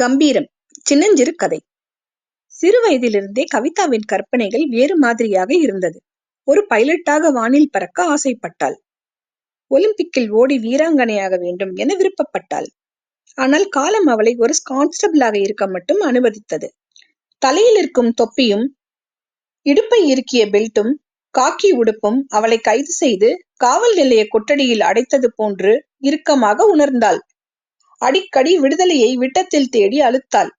கம்பீரம் சின்னஞ்சிறு கதை. சிறுவயதிலிருந்தே கவிதாவின் கற்பனைகள் வேறு மாதிரியாக இருந்தது. ஒரு பைலட்டாக வானில் பறக்க ஆசைப்பட்டாள். ஒலிம்பிக்கில் ஓடி வீராங்கனையாக வேண்டும் என விருப்பப்பட்டாள். ஆனால் காலம் அவளை ஒரு கான்ஸ்டபிளாக இருக்க மட்டும் அனுமதித்தது. தலையில் இருக்கும் தொப்பியும் இடுப்பை இறுக்கிய பெல்ட்டும் காக்கி உடுப்பும் அவளை கைது செய்து காவல் நிலைய கொட்டடியில் அடைத்தது போன்று இறுக்கமாக உணர்ந்தாள். அடிக்கடி விடுதலையை விட்டத்தில் தேடி அழுத்தாள்.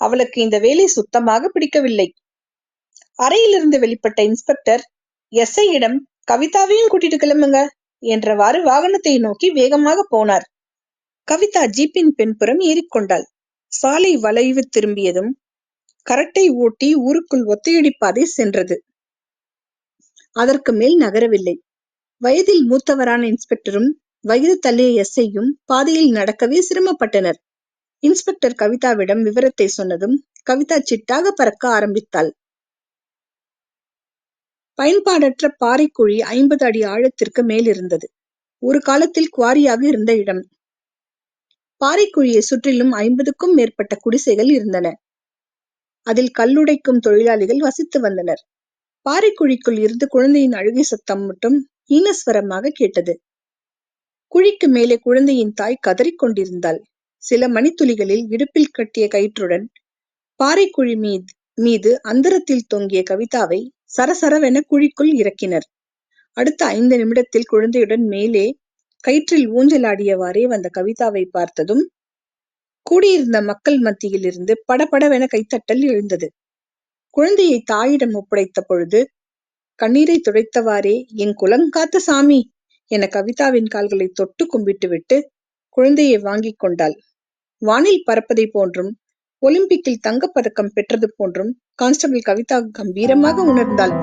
அவளுக்கு இந்த வேலை சுத்தமாக பிடிக்கவில்லை. அறையிலிருந்து வெளிப்பட்ட இன்ஸ்பெக்டர் எஸ்ஐயிடம் கவிதாவையும் கூட்டிட்டு கிளம்புங்க என்றவாறு வாகனத்தை நோக்கி வேகமாக போனார். கவிதா ஜீப்பின் பின்புறம் ஏறிக்கொண்டாள். சாலை வளைவு திரும்பியதும் கரட்டை ஓட்டி ஊருக்குள் ஒத்தையடி பாதை சென்றது. அதற்கு மேல் நகரவில்லை. வயதில் மூத்தவரான இன்ஸ்பெக்டரும் வயது தள்ளிய எஸ்ஐயும் பாதையில் நடக்கவே சிரமப்பட்டனர். இன்ஸ்பெக்டர் கவிதாவிடம் விவரத்தை சொன்னதும் கவிதா சிட்டாக பறக்க ஆரம்பித்தாள். பயன்பாடற்ற பாறைக்குழி ஐம்பது அடி ஆழத்திற்கு மேலிருந்தது. ஒரு காலத்தில் குவாரியாக இருந்த இடம். பாறைக்குழியை சுற்றிலும் ஐம்பதுக்கும் மேற்பட்ட குடிசைகள் இருந்தன. அதில் கல்லுடைக்கும் தொழிலாளிகள் வசித்து வந்தனர். பாறைக்குழிக்குள் இருந்து குழந்தையின் அழுகை சத்தம் மட்டும் ஈனஸ்வரமாக கேட்டது. குழிக்கு மேலே குழந்தையின் தாய் கதறிக் கொண்டிருந்தாள். சில மணித்துளிகளில் இடுப்பில் கட்டிய கயிற்றுடன் பாறைக்குழி மீது மீது அந்தரத்தில் தொங்கிய கவிதாவை சரசரவென குழிக்குள் இறக்கினர். அடுத்த ஐந்து நிமிடத்தில் குழந்தையுடன் மேலே கயிற்றில் ஊஞ்சலாடியவாறே வந்த கவிதாவை பார்த்ததும் கூடியிருந்த மக்கள் மத்தியில் இருந்து படபடவென கைத்தட்டல் எழுந்தது. குழந்தையை தாயிடம் ஒப்படைத்த பொழுது கண்ணீரை துடைத்தவாறே என் குலங்காத்த சாமி! என கவிதாவின் கால்களை தொட்டு கும்பிட்டுவிட்டு குழந்தையை வாங்கிக் கொண்டாள். வானில் பறப்பதை போன்றும் ஒலிம்பிக்கில் தங்கப்பதக்கம் பெற்றது போன்றும் கான்ஸ்டபிள் கவிதா கம்பீரமாக உணர்ந்தாள்.